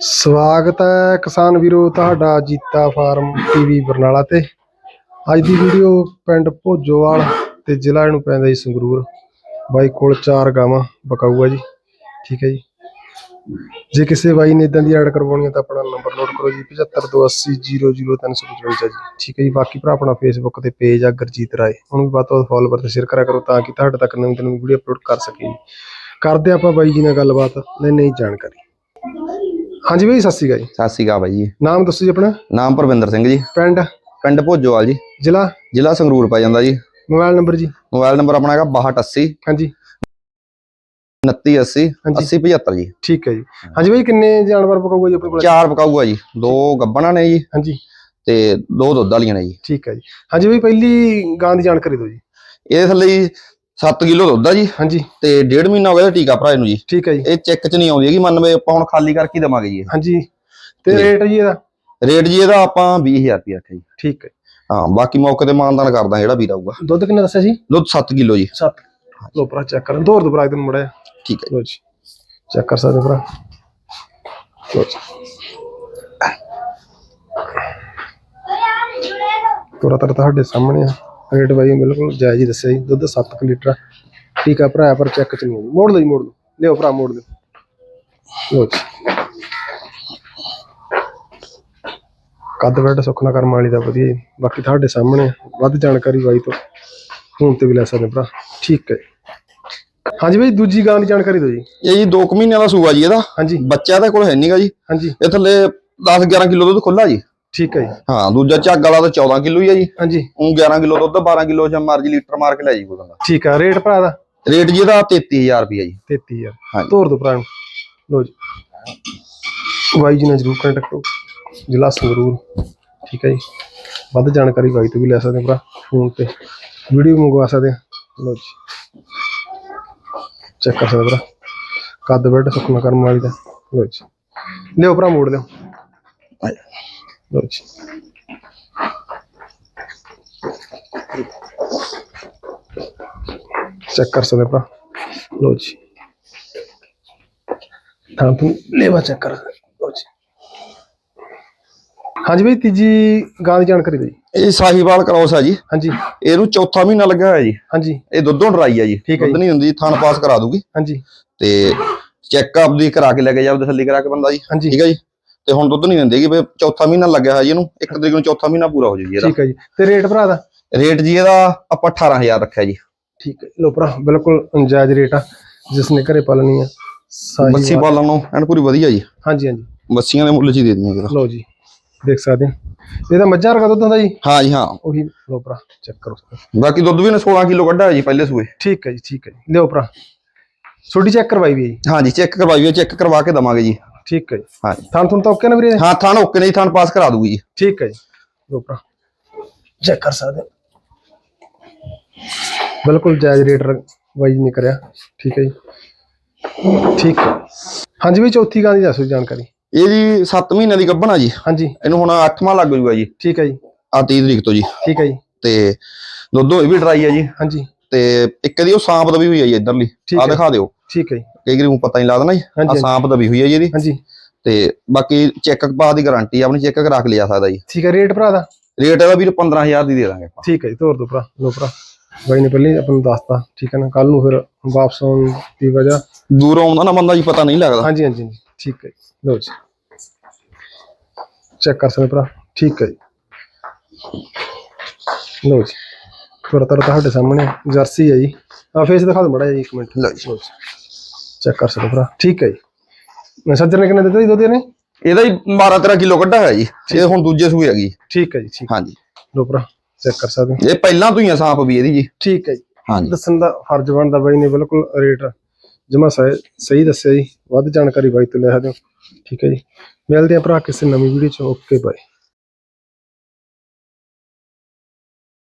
ਸਵਾਗਤ ਹੈ ਕਿਸਾਨ ਵੀਰੋ ਤੁਹਾਡਾ ਜੀਤਾ ਫਾਰਮ ਟੀਵੀ ਬਰਨਾਲਾ ਤੇ। ਅੱਜ ਦੀ ਵੀਡੀਓ ਪਿੰਡ ਭੋਜੋਵਾਲ ਤੇ ਜ਼ਿਲ੍ਹਾ ਇਹਨੂੰ ਪੈਂਦਾ ਜੀ ਸੰਗਰੂਰ। ਬਾਈ ਕੋਲ ਚਾਰ ਗਾਵਾਂ ਬਕਾਊ ਜੀ। ਠੀਕ ਹੈ ਜੀ। ਜੇ ਕਿਸੇ ਬਾਈ ਨੇ ਇਦਾਂ ਦੀ ਐਡ ਕਰਵਾਉਣੀ ਹੈ ਤਾਂ ਆਪਣਾ ਨੰਬਰ ਨੋਟ ਕਰੋ ਜੀ 7528000355 ਜੀ। ਠੀਕ ਹੈ ਜੀ। ਬਾਕੀ ਭਰਾ ਆਪਣਾ ਫੇਸਬੁੱਕ ਤੇ ਪੇਜ ਆ, ਗੁਰਜੀਤ ਰਾਏ। ਉਹਨੂੰ ਵੀ ਵੱਧ ਤੋਂ ਵੱਧ ਫੋਲੋਵਰ ਤੇ ਸ਼ੇਅਰ ਕਰਿਆ ਕਰੋ ਤਾਂ ਕਿ ਤੁਹਾਡੇ ਤੱਕ ਨਵੀਂ ਤੋਂ ਨਵੀਂ ਵੀਡੀਓ ਅਪਲੋਡ ਕਰ ਸਕੀਏ ਜੀ। ਕਰਦੇ ਆਪਾਂ ਬਾਈ ਜੀ ਨਾਲ ਗੱਲਬਾਤ ਲੈ ਨਹੀਂ ਜਾਣਕਾਰੀ। ਹਾਂਜੀ ਬਾਈ ਸਤਿ ਸ਼੍ਰੀ ਅਕਾਲ ਜੀ। ਸਤਿ ਸ਼੍ਰੀ ਅਕਾਲ ਬਾਈ ਜੀ। ਨਾਮ ਦੱਸੋ ਜੀ ਆਪਣਾ? ਨਾਮ ਪਰਵਿੰਦਰ ਸਿੰਘ ਜੀ। ਪਿੰਡ? ਪਿੰਡ ਭੋਜੋਵਾਲ ਜੀ। ਜ਼ਿਲ੍ਹਾ? ਜ਼ਿਲ੍ਹਾ ਸੰਗਰੂਰ ਪੈ ਜਾਂਦਾ ਜੀ। ਮੋਬਾਈਲ ਨੰਬਰ ਜੀ। ਮੋਬਾਈਲ ਨੰਬਰ ਆਪਣਾ ਹੈਗਾ 6280 ਹਾਂਜੀ। 2980 ਹਾਂਜੀ। 8075 ਜੀ। ਠੀਕ ਹੈ ਜੀ। ਹਾਂਜੀ ਬਾਈ ਕਿੰਨੇ ਜਾਨਵਰ ਪਕਾਊਗਾ ਜੀ ਆਪਣੇ ਕੋਲ? ਚਾਰ ਪਕਾਊਗਾ ਜੀ। ਦੋ ਗੱਬਣਾ ਨੇ ਜੀ। ਹਾਂਜੀ। ਤੇ ਦੋ ਦੁੱਧ ਵਾਲੀਆਂ ਨੇ ਜੀ। ਠੀਕ ਹੈ ਜੀ। ਹਾਂਜੀ ਬਾਈ ਪਹਿਲੀ ਗਾਂ ਦੀ ਜਾਣਕਾਰੀ ਦਿਓ ਜੀ। ਥੱਲੇ ਜੀ 7 ਕਿਲੋ ਦੁੱਧ ਆ ਜੀ ਹਾਂਜੀ। ਤੇ ਡੇਢ ਮਹੀਨਾ ਹੋ ਗਿਆ ਇਹਦਾ ਟੀਕਾ ਭਰਾ ਇਹਨੂੰ ਜੀ। ਠੀਕ ਹੈ ਜੀ। ਇਹ ਚੈੱਕ ਚ ਨਹੀਂ ਆਉਂਦੀ ਹੈਗੀ ਮੰਨ ਵੇ ਆਪਾਂ ਹੁਣ ਖਾਲੀ ਕਰਕੇ ਹੀ ਦੇਵਾਂਗੇ ਜੀ ਹਾਂਜੀ। ਤੇ ਜੀ। ਰੇਟ ਜੀ ਇਹਦਾ? ਰੇਟ ਜੀ ਇਹਦਾ ਆਪਾਂ 20000 ਰੁਪਏ ਰੱਖਿਆ ਜੀ। ਠੀਕ ਹੈ ਹਾਂ ਬਾਕੀ ਮੌਕੇ ਤੇ ਮਾਨਦਾਨ ਕਰਦਾ ਜਿਹੜਾ ਵੀਰ ਆਊਗਾ। ਦੁੱਧ ਕਿੰਨਾ ਦੱਸਿਆ ਜੀ ਦੁੱਧ 7 ਕਿਲੋ ਜੀ। 7 ਲੋ ਭਰਾ ਚੈੱਕ ਕਰਨ। ਦੋ ਦੋ ਭਰਾ ਇੱਕ ਦਿਨ ਮੁੜਿਆ ਠੀਕ ਹੈ ਲੋ ਜੀ। ਚੈੱਕ ਕਰ ਸਕਦੇ ਹੋ ਭਰਾ। ਲੋ ਜੀ। ਤੋਰਾ ਤਰ ਤੁਹਾਡੇ ਸਾਹਮਣੇ ਆ। ਰੇਟ ਬਾਈ ਬਿਲਕੁਲ ਜਾਇਜ਼ ਹੀ ਦੱਸਿਆ ਜੀ ਦੁੱਧ 7 ਲੀਟਰ ਆ। ਟੀਕਾ ਭਰਾ ਪਰ ਚੈੱਕ ਚ ਨਹੀਂ ਆਉਂਦੀ। ਮੋੜ ਲਓ ਜੀ ਮੋੜ ਲਓ ਲਿਓ ਭਰਾ ਮੋੜ ਦਿਓ। ਲੋ ਜੀ। ਕੱਦ ਬੈਠ ਸੁਖਨਾ ਕਰਮ ਵਾਲੀ ਦਾ ਵਧੀਆ ਜੀ। ਬਾਕੀ ਤੁਹਾਡੇ ਸਾਹਮਣੇ ਆ। ਵੱਧ ਜਾਣਕਾਰੀ ਬਾਈ ਤੋਂ। ਫੋਨ ਤੇ ਵੀ ਲੈ ਸਕਦੇ ਭਰਾ। ਠੀਕ ਹੈ। ਹਾਂਜੀ ਬਾਈ ਦੂਜੀ ਗਾਂ ਦੀ ਜਾਣਕਾਰੀ ਦਿਓ ਜੀ। ਇਹ ਜੀ 2 ਮਹੀਨਿਆਂ ਦਾ ਸੂਆ ਜੀ ਇਹਦਾ। ਹਾਂਜੀ। ਬੱਚਾ ਇਹਦੇ ਕੋਲ ਹੈ ਨਹੀਂਗਾ ਜੀ। ਹਾਂਜੀ। ਇਹ ਥੱਲੇ 10 11 ਕਿਲੋ ਦੁੱਧ ਖੁੱਲਾ ਜੀ। ਠੀਕ ਹੈ ਜੀ। ਹਾਂ ਦੂਜਾ ਝੱਗ ਵਾਲਾ ਤਾਂ 14 ਕਿਲੋ ਹੀ ਆ ਜੀ। ਹਾਂਜੀ। ਉਹ 11 ਕਿਲੋ ਦੁੱਧ 12 ਕਿਲੋ ਜਾਂ ਮਰਜ਼ੀ ਲੀਟਰ ਮਾਰ ਕੇ ਲੈ ਜੀ ਕੋਈ ਬੰਦਾ। ਠੀਕ ਆ ਰੇਟ ਭਰਾ ਦਾ? ਰੇਟ ਜੀ ਇਹਦਾ 33000 ਰੁਪਏ ਜੀ। 33000 ਹਾਂਜੀ। ਤੋਰ ਦੋ ਭਰਾ ਨੂੰ। ਲੋ ਜੀ। ਬਾਈ ਜੀ ਨਾਲ ਜਰੂਰ ਕੰਟੈਕਟ ਕਰੋ। ਜ਼ਿਲ੍ਹਾ ਸੰਗਰੂਰ। ਠੀਕ ਹੈ ਜੀ। ਵੱਧ ਜਾਣਕਾਰੀ ਬਾਈ ਤੋਂ ਵੀ ਲੈ ਸਕਦੇ ਭਰਾ। ਫੋਨ ਤੇ ਵੀਡੀਓ ਮੰਗਵਾ ਸਕਦੇ ਲੋ ਜੀ। ਚੈੱਕ ਕਰ ਸਕਦੇ ਭਰਾ। ਕੱਦ ਬੈਡ ਸੁਖਨਾ ਕਰਮ ਵਾਲੀ ਦਾ। ਲੋ ਜੀ। ਲਿਓ ਭਰਾ ਮੋੜ ਲਿਓ। ਲੋ ਜੀ ਚੈੱਕ ਕਰ ਸਕਦੇ ਭਰਾ ਲੋ ਜੀ ਤਾਂ ਤੂੰ ਲੈਵਾ ਚੈੱਕ ਕਰ ਲੋ ਜੀ ਹਾਂਜੀ ਬਈ ਤੀਜੀ ਗਾਂ ਦੀ ਜਾਣਕਾਰੀ ਦਿਓ ਜੀ। ਇਹ ਸਾਹੀਵਾਲ ਕ੍ਰੋਸ ਆ ਜੀ ਹਾਂਜੀ। ਇਹਨੂੰ ਚੌਥਾ ਮਹੀਨਾ ਲੱਗਿਆ ਹੋਇਆ ਜੀ। ਹਾਂਜੀ। ਇਹ ਦੁੱਧੋਂ ਡਰਾਈ ਆ ਜੀ। ਦੁੱਧ ਜੀ। ਨਹੀਂ ਹੁੰਦੀ ਥਣ ਪਾਸ ਕਰਾ ਦੂਗੀ। ਹਾਂਜੀ। ਤੇ ਚੈੱਕਅਪ ਦੀ ਕਰਾ ਕੇ ਲੈ ਕੇ ਜਾਓ ਤਸੱਲੀ ਕਰਾ ਕੇ ਬੰਦਾ ਜੀ। ਹਾਂਜੀ। ਠੀਕ ਹੈ ਜੀ। ਤੇ ਹੁਣ ਦੁੱਧ ਨਹੀਂ ਦਿੰਦੀ ਕਿ ਵੀ ਚੌਥਾ ਮਹੀਨਾ ਲੱਗਿਆ ਹੋਇਆ ਜੀ ਇਹਨੂੰ ਇੱਕ ਤਰੀਕ ਨੂੰ ਚੌਥਾ ਮਹੀਨਾ ਪੂਰਾ ਹੋ ਜੂ ਜੀ ਇਹਦਾ। ਠੀਕ ਹੈ ਜੀ। ਤੇ ਰੇਟ ਭਰਾ ਦਾ? ਰੇਟ ਜੀ ਇਹਦਾ ਆਪਾਂ 18000 ਰੱਖਿਆ ਜੀ। ਠੀਕ ਹੈ। ਲੋ ਭਰਾ ਬਿਲਕੁਲ ਜਾਇਜ਼ ਰੇਟ ਆ ਜਿਸ ਨੇ ਘਰੇ ਪਾਲਣੀ ਆ ਬੱਸੀ ਪਾਲਣ ਨੂੰ ਐਨ ਪੂਰੀ ਵਧੀਆ ਜੀ। ਹਾਂਜੀ ਹਾਂਜੀ। ਬੱਸੀਆਂ ਦੇ ਮੁੱਲ ਚ ਹੀ ਦੇ ਦਿੰਦੇ ਜੀ ਲੋ ਜੀ ਦੇਖ ਸਕਦੇ ਹੋ ਇਹਦਾ ਮੱਝਾਂ ਵਰਗਾ ਦੁੱਧ ਹੁੰਦਾ ਜੀ? ਹਾਂ ਜੀ ਹਾਂ। ਉਹੀ ਲੋ ਭਰਾ ਚੈੱਕ ਕਰੋ। ਬਾਕੀ ਦੁੱਧ ਵੀ ਨੇ 16 ਕਿਲੋ ਕੱਢਿਆ ਜੀ ਪਹਿਲੇ ਸੂਏ। ਠੀਕ ਹੈ ਜੀ ਠੀਕ ਹੈ ਜੀ। ਲਿਓ ਭਰਾ ਛੋਟੀ ਚੈੱਕ ਕਰਵਾਈ ਵੀ ਹੈ ਜੀ। ਹਾਂ ਜੀ ਚੈੱਕ ਕਰਵਾਈਏ ਚੈੱਕ ਕਰਵਾ ਕੇ ਦਵਾਂਗੇ ਜੀ। ਠੀਕ ਹੈ ਜੀ। ਹਾਂ ਜੀ। ਥਾਂ ਤੁਹਾਨੂੰ ਤਾਂ ਓਕੇ ਨਾ ਵੀਰੇ? ਹਾਂ ਥਣ ਓਕੇ ਨਹੀਂ ਥਣ ਪਾਸ ਕਰਾ ਦੂਗੀ ਜੀ। ਠੀਕ ਹੈ ਜੀ। ਭਰਾ ਚੈੱਕ ਕਰ ਸਕਦੇ ਬਿਲਕੁਲ ਜਾਇਜ਼ ਰੇਟ ਵਾਈਜ਼ ਨਹੀਂ ਕਰਿਆ। ਠੀਕ ਹੈ ਜੀ। ਠੀਕ ਹੈ। ਹਾਂਜੀ ਵੀ ਚੌਥੀ ਗਾਂ ਦੀ ਦੱਸੋ ਜਾਣਕਾਰੀ। ਇਹ ਜੀ 7 ਮਹੀਨਿਆਂ ਦੀ ਗੱਭਣਾ ਜੀ। ਹਾਂਜੀ। ਇਹਨੂੰ ਹੁਣ 8ਵਾਂ ਲੱਗ ਜੂਗਾ ਜੀ। ਠੀਕ ਹੈ ਜੀ। ਆ 30 ਤਰੀਕ ਤੋਂ ਜੀ। ਠੀਕ ਹੈ ਜੀ। ਤੇ ਦੁੱਧ ਇਹ ਵੀ ਡਰਾਈ ਹੈ ਜੀ। ਹਾਂਜੀ। ਤੇ ਇੱਕ ਦੀ ਉਹ ਸਾਂਪ ਦਬੀ ਹੋਈ ਹੈ ਜੀ ਇਧਰਲੀ। ਆ। ਦਿਖਾ ਦਿਓ। ਠੀਕ ਹੈ ਜੀ। ਕਈ ਵਾਰੀ ਨੂੰ ਪਤਾ ਨਹੀਂ ਲੱਗਦਾ ਨਾ ਜੀ ਆ ਹਾਂਜੀ ਸਾਂਪ ਦਬੀ ਹੋਈ ਹੈ ਜੀ ਇਹਦੀ। ਹਾਂਜੀ। ਤੇ ਬਾਕੀ ਚੈੱਕ ਪਾ ਦੀ ਗਾਰੰਟੀ ਆਪਣੀ ਚੈੱਕ ਕਰਾ ਕੇ ਲਿਆ ਸਕਦਾ ਜੀ। ਠੀਕ ਹੈ ਰੇਟ ਭਰਾ ਦਾ? ਰੇਟ ਇਹਦਾ ਵੀਰ 15000 ਦੀ ਦੇ ਦਾਂਗੇ ਆਪਾਂ। ਠੀਕ ਹੈ ਜੀ ਤੋਰ ਦੋ ਭਰਾ ਲੋ ਭਰਾ। ਬਾਈ ਨੇ ਪਹਿਲਾਂ ਹੀ ਆਪਾਂ ਨੂੰ ਦੱਸਤਾ ਠੀਕ ਹੈ ਨਾ ਕੱਲ ਨੂੰ ਫਿਰ ਵਾਪਸ ਆਉਣ ਦੀ ਵਜ੍ਹਾ। ਦੂਰੋਂ ਆਉਂਦਾ ਨਾ ਬੰਦਾ ਜੀ ਪਤਾ ਨਹੀਂ ਲੱਗਦਾ। ਹਾਂਜੀ ਹਾਂਜੀ ਹਾਂਜੀ, ਠੀਕ ਹੈ ਜੀ। ਲਓ ਜੀ। ਚੈੱਕ ਕਰ ਸਕਦੇ ਭਰਾ ਠੀਕ ਹੈ ਜੀ। ਲਓ ਜੀ ਥੋੜਾ ਥੋੜਾ ਤੁਹਾਡੇ ਸਾਹਮਣੇ ਜਰਸੀ ਹੈ ਜੀ। ਆ ਫੇਸ ਦਿਖਾ ਦਿਓ ਮੜਾ ਜੀ ਇੱਕ ਮਿੰਟ। ਲਓ ਜੀ। ਚੈੱਕ ਕਰ ਸਕਦੇ ਭਰਾ। ਠੀਕ ਹੈ ਜੀ। ਮੈਂ ਸੱਜਣ ਨੇ ਕਿੰਨੇ ਦਿੱਤੇ ਜੀ ਦੁੱਧ ਨੇ? ਇਹਦਾ ਹੀ 12 13 ਕਿਲੋ ਕੱਢਾ ਹੈ ਜੀ। ਇਹ ਹੁਣ ਦੂਜੇ ਸੂਏ ਹੈਗੀ ਠੀਕ ਹੈ ਜੀ ਠੀਕ। ਹਾਂਜੀ। ਲਓ ਭਰਾ ਚੈੱਕ ਕਰ ਸਕਦੇ। ਇਹ ਪਹਿਲਾਂ ਤੋਂ ਹੀ ਆ ਸਾਂਪ ਵੀ ਇਹਦੀ ਜੀ। ਠੀਕ ਹੈ ਜੀ। ਹਾਂਜੀ। ਦੱਸਣ ਦਾ ਫਰਜ਼ ਬਣਦਾ ਬਾਈ ਨੇ ਬਿਲਕੁਲ ਰੇਟ। ਜਮਾ ਸਹੀ ਦੱਸਿਆ ਜੀ। ਵੱਧ ਜਾਣਕਾਰੀ ਬਾਈ ਤੋਂ ਲੈ ਸਕਦੇ ਹੋ। ਠੀਕ ਹੈ ਜੀ। ਮਿਲਦੇ ਆ ਭਰਾ ਕਿਸੇ ਨਵੀਂ ਵੀਡੀਓ ਚ। Okay bye.